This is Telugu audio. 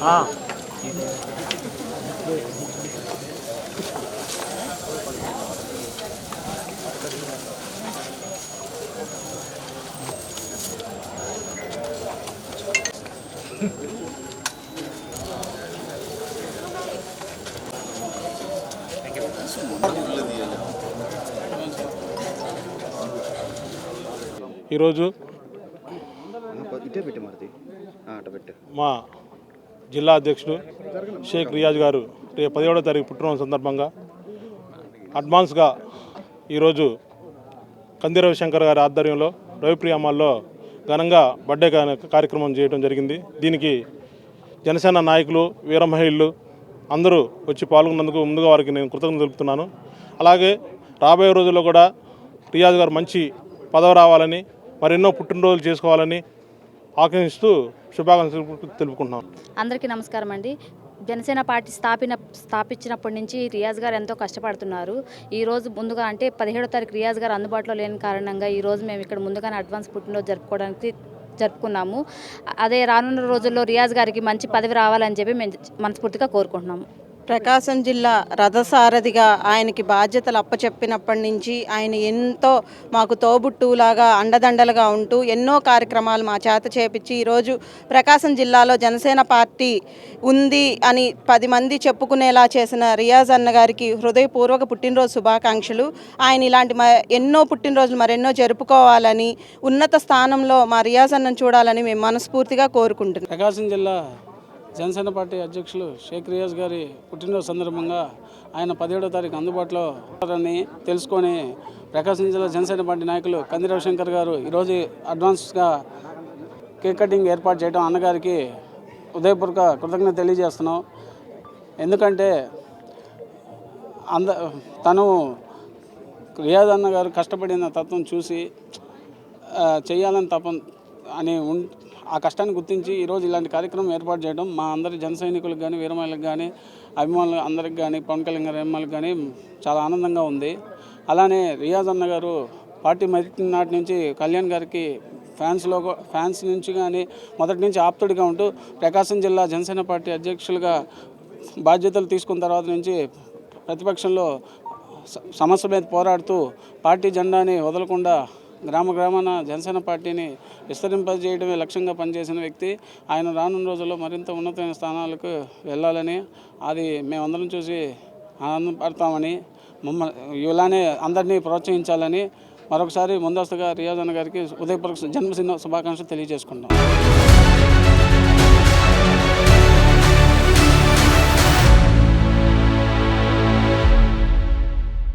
아. ఈరోజు మా జిల్లా అధ్యక్షుడు షేక్ రియాజ్ గారు రేపు పదిహేడో తారీఖు పుట్టినరోజు సందర్భంగా అడ్వాన్స్గా ఈరోజు కందిరవి శంకర్ గారి ఆధ్వర్యంలో రవిప్రియామాల్లో ఘనంగా బర్త్డే కార్యక్రమం చేయడం జరిగింది. దీనికి జనసేన నాయకులు వీర మహిళలు అందరూ వచ్చి పాల్గొన్నందుకు ముందుగా వారికి నేను కృతజ్ఞత తెలుపుతున్నాను. అలాగే రాబోయే రోజుల్లో కూడా రియాజ్ గారు మంచి పదవి రావాలని మరెన్నో పుట్టినరోజులు చేసుకోవాలని ఆకాంక్షిస్తూ శుభాకాంక్షలు తెలుపుకుంటున్నాను. అందరికీ నమస్కారం అండి జనసేన పార్టీ స్థాపిన స్థాపించినప్పటి నుంచి రియాజ్ గారు ఎంతో కష్టపడుతున్నారు. ఈ రోజు ముందుగా అంటే పదిహేడో తారీఖు రియాజ్ గారు అందుబాటులో లేని కారణంగా ఈ రోజు మేము ఇక్కడ ముందుగానే అడ్వాన్స్ పుట్టినరోజు జరుపుకోవడానికి జరుపుకున్నాము. అదే రానున్న రోజుల్లో రియాజ్ గారికి మంచి పదవి రావాలని చెప్పి మేము మనస్ఫూర్తిగా కోరుకుంటున్నాము. ప్రకాశం జిల్లా రథసారథిగా ఆయనకి బాధ్యతలు అప్పచెప్పినప్పటి నుంచి ఆయన ఎంతో మాకు తోబుట్టులాగా అండదండలుగా ఉంటూ ఎన్నో కార్యక్రమాలు మా చేత చేపించి ఈరోజు ప్రకాశం జిల్లాలో జనసేన పార్టీ ఉంది అని పది మంది చెప్పుకునేలా చేసిన రియాజ్ అన్న గారికి హృదయపూర్వక పుట్టినరోజు శుభాకాంక్షలు. ఆయన ఇలాంటి మ ఎన్నో పుట్టినరోజులు మరెన్నో జరుపుకోవాలని ఉన్నత స్థానంలో మా రియాజ్ అన్నను చూడాలని మేము మనస్ఫూర్తిగా కోరుకుంటున్నాం. ప్రకాశం జిల్లా జనసేన పార్టీ అధ్యక్షులు షేక్ రియాజ్ గారి పుట్టినరోజు సందర్భంగా ఆయన పదిహేడో తారీఖు అందుబాటులో ఉన్నారని తెలుసుకొని ప్రకాశం జిల్లా జనసేన పార్టీ నాయకులు కంది రవిశంకర్ గారు ఈరోజు అడ్వాన్స్గా కేక్ కటింగ్ ఏర్పాటు చేయడం అన్నగారికి ఉదయపూర్వక కృతజ్ఞత తెలియజేస్తున్నాం. ఎందుకంటే అంద తను రియాజ్ అన్న గారు కష్టపడిన తత్వం చూసి చేయాలని తపం అని ఉన్ ఆ కష్టాన్ని గుర్తించి ఈరోజు ఇలాంటి కార్యక్రమం ఏర్పాటు చేయడం మా అందరి జన సైనికులకు కానీ వీరమహిళలకు కానీ అభిమానులు అందరికి కానీ పవన్ కళ్యాణ్ గారి అభిమానులకు కానీ చాలా ఆనందంగా ఉంది. అలానే రియాజ్ అన్న గారు పార్టీ మొదటి నాటి నుంచి కళ్యాణ్ గారికి ఫ్యాన్స్లో ఫ్యాన్స్ నుంచి కానీ మొదటి నుంచి ఆప్తుడిగా ఉంటూ ప్రకాశం జిల్లా జనసేన పార్టీ అధ్యక్షులుగా బాధ్యతలు తీసుకున్న తర్వాత నుంచి ప్రతిపక్షంలో సమస్య మీద పోరాడుతూ పార్టీ జెండాని వదలకుండా గ్రామ గ్రామాన జనసేన పార్టీని విస్తరింపజేయడమే లక్ష్యంగా పనిచేసిన వ్యక్తి. ఆయన రానున్న రోజుల్లో మరింత ఉన్నతమైన స్థానాలకు వెళ్ళాలని అది మేమందరం చూసి ఆనందపడతామని మమ్మల్ని ఇలానే అందరినీ ప్రోత్సహించాలని మరొకసారి ముందస్తుగా రియాజ్ అన్న గారికి ఉదయపూర్వక జన్మదిన శుభాకాంక్షలు తెలియజేసుకుంటాం